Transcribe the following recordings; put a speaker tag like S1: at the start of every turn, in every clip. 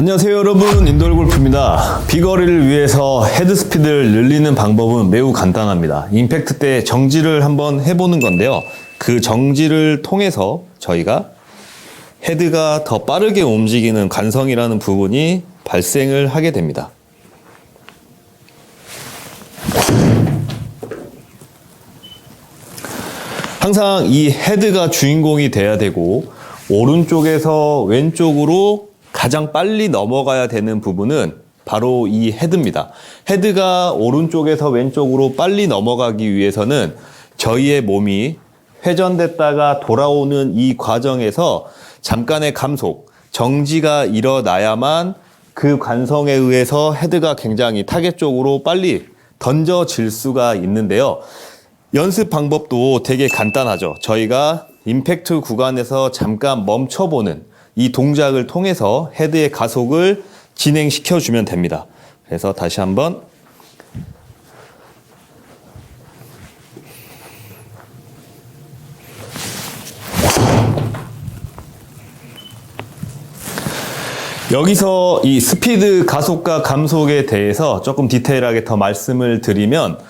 S1: 안녕하세요 여러분. 인돌골프입니다. 비거리를 위해서 헤드스피드를 늘리는 방법은 매우 간단합니다. 임팩트 때 정지를 한번 해보는 건데요. 그 정지를 통해서 저희가 헤드가 더 빠르게 움직이는 관성이라는 부분이 발생을 하게 됩니다. 항상 이 헤드가 주인공이 돼야 되고 오른쪽에서 왼쪽으로 가장 빨리 넘어가야 되는 부분은 바로 이 헤드입니다. 헤드가 오른쪽에서 왼쪽으로 빨리 넘어가기 위해서는 저희의 몸이 회전됐다가 돌아오는 이 과정에서 잠깐의 감속, 정지가 일어나야만 그 관성에 의해서 헤드가 굉장히 타겟 쪽으로 빨리 던져질 수가 있는데요. 연습 방법도 되게 간단하죠. 저희가 임팩트 구간에서 잠깐 멈춰보는 이 동작을 통해서 헤드의 가속을 진행시켜 주면 됩니다. 그래서 다시 한번 여기서 이 스피드 가속과 감속에 대해서 조금 디테일하게 더 말씀을 드리면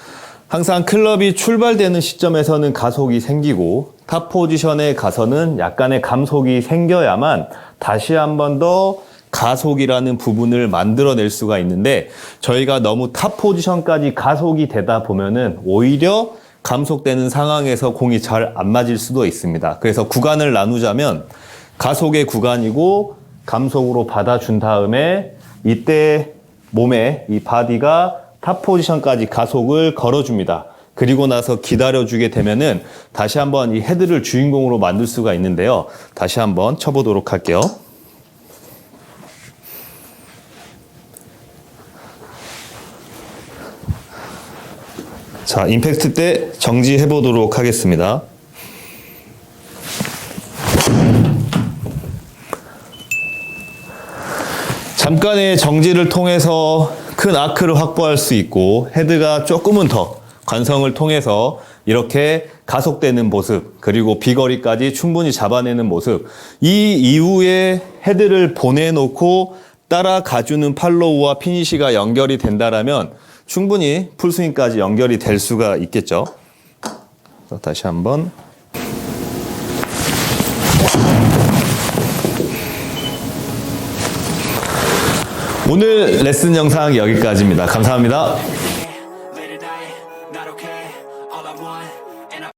S1: 항상 클럽이 출발되는 시점에서는 가속이 생기고 탑 포지션에 가서는 약간의 감속이 생겨야만 다시 한 번 더 가속이라는 부분을 만들어낼 수가 있는데 저희가 너무 탑 포지션까지 가속이 되다 보면은 오히려 감속되는 상황에서 공이 잘 안 맞을 수도 있습니다. 그래서 구간을 나누자면 가속의 구간이고 감속으로 받아준 다음에 이때 몸에 이 바디가 탑 포지션까지 가속을 걸어줍니다. 그리고 나서 기다려주게 되면은 다시 한번 이 헤드를 주인공으로 만들 수가 있는데요. 다시 한번 쳐보도록 할게요. 자, 임팩트 때 정지해 보도록 하겠습니다. 잠깐의 정지를 통해서 큰 아크를 확보할 수 있고 헤드가 조금은 더 관성을 통해서 이렇게 가속되는 모습 그리고 비거리까지 충분히 잡아내는 모습 이 이후에 헤드를 보내놓고 따라가주는 팔로우와 피니시가 연결이 된다라면 충분히 풀스윙까지 연결이 될 수가 있겠죠. 다시 한번 오늘 레슨 영상 여기까지입니다. 감사합니다.